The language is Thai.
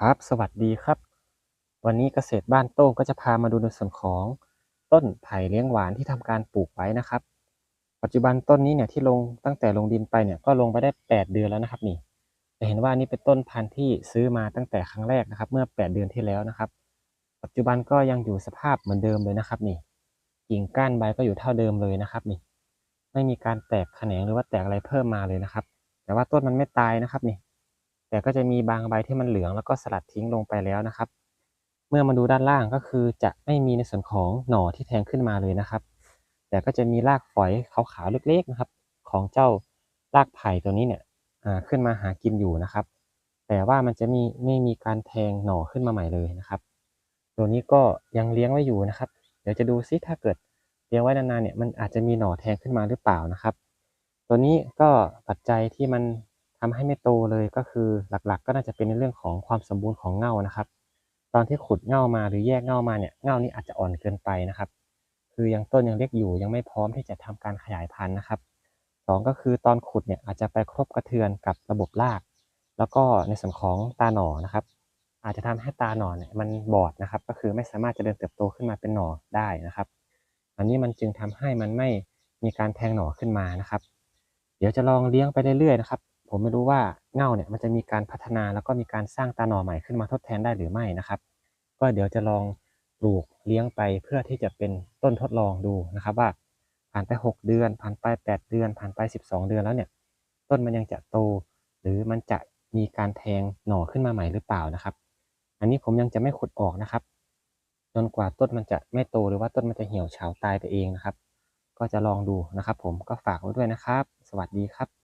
ครับ สวัสดีครับ วันนี้เกษตรบ้านโต้งก็จะพามาดูในส่วนของต้นไผ่เลี้ยงหวานที่ทำการปลูกไว้นะครับ ปัจจุบันต้นนี้เนี่ยที่ลงตั้งแต่ลงดินไปเนี่ยก็ลงไปได้ 8 เดือนแล้วนะครับนี่จะเห็นว่านี่เป็นต้นพันธุ์ที่ซื้อมาตั้งแต่ครั้งแรกนะครับ เมื่อ 8 เดือนที่แล้วนะครับ ปัจจุบันก็ยังอยู่สภาพเหมือนเดิมเลยนะครับนี่กิ่งก้านใบก็อยู่เท่าเดิมเลยนะครับนี่ไม่มีการแตกแขนงหรือว่าแตกอะไรเพิ่มมาเลยนะครับ แต่ว่าต้นมันไม่ตายนะครับนี่ แต่ก็จะมีบางใบที่มันเหลืองแล้วก็สลัดทิ้งลงไปแล้วนะครับ เมื่อมาดูด้านล่างก็คือจะไม่มีในส่วนของหน่อที่แทงขึ้นมาเลยนะครับ แต่ก็จะมีรากฝอยขาวๆเล็กๆนะครับ ของเจ้ารากไผ่ตัวนี้เนี่ยขึ้นมาหากินอยู่นะครับ แต่ว่ามันจะมีไม่มีการแทงหน่อขึ้นมาใหม่เลยนะครับ ตัวนี้ก็ยังเลี้ยงไว้อยู่นะครับ เดี๋ยวจะดูซิถ้าเกิดเลี้ยงไว้นานๆเนี่ยมันอาจจะมีหน่อแทงขึ้นมาหรือเปล่านะครับ ตัวนี้ก็ปัจจัยที่มัน ทำให้ไม่โตเลยก็คือหลักๆก็น่าจะเป็นในเรื่องของความสมบูรณ์ของเง่านะครับ ตอนที่ขุดเง่ามาหรือแยกเง่ามาเนี่ยเง่านี้อาจจะอ่อนเกินไปนะครับ คือยังต้นยังเล็กอยู่ยังไม่พร้อมที่จะทำการขยายพันธุ์นะครับสองก็คือตอนขุดเนี่ยอาจจะไปครบกระเทือนกับระบบราก แล้วก็ในส่วนของตาหนอนะครับ อาจจะทำให้ตาหนอเนี่ยมันบอดนะครับ ก็คือไม่สามารถจะเดินเติบโตขึ้นมาเป็นหนอได้นะครับ อันนี้มันจึงทำให้มันไม่มีการแทงหนอขึ้นมานะครับ เดี๋ยวจะลองเลี้ยงไปเรื่อยๆนะครับ ผมไม่รู้ว่าเง่าเนี่ยมันจะมีการพัฒนาแล้วก็มีการสร้างตาหน่อใหม่ขึ้นมาทดแทนได้หรือไม่นะครับ ก็เดี๋ยวจะลองปลูกเลี้ยงไปเพื่อที่จะเป็นต้นทดลองดูนะครับว่าผ่านไป 6 เดือน ผ่านไป 8 เดือน ผ่านไป 12 เดือนแล้วเนี่ยต้นมันยังจะโต หรือมันจะมีการแทงหน่อขึ้นมาใหม่หรือเปล่านะครับ อันนี้ผมยังจะไม่ขุดออกนะครับจนกว่าต้นมันจะไม่โตหรือว่าต้นมันจะเหี่ยวเฉาตายไปเองนะครับ ก็จะลองดูนะครับ ผมก็ฝากไว้ด้วยนะครับ สวัสดีครับ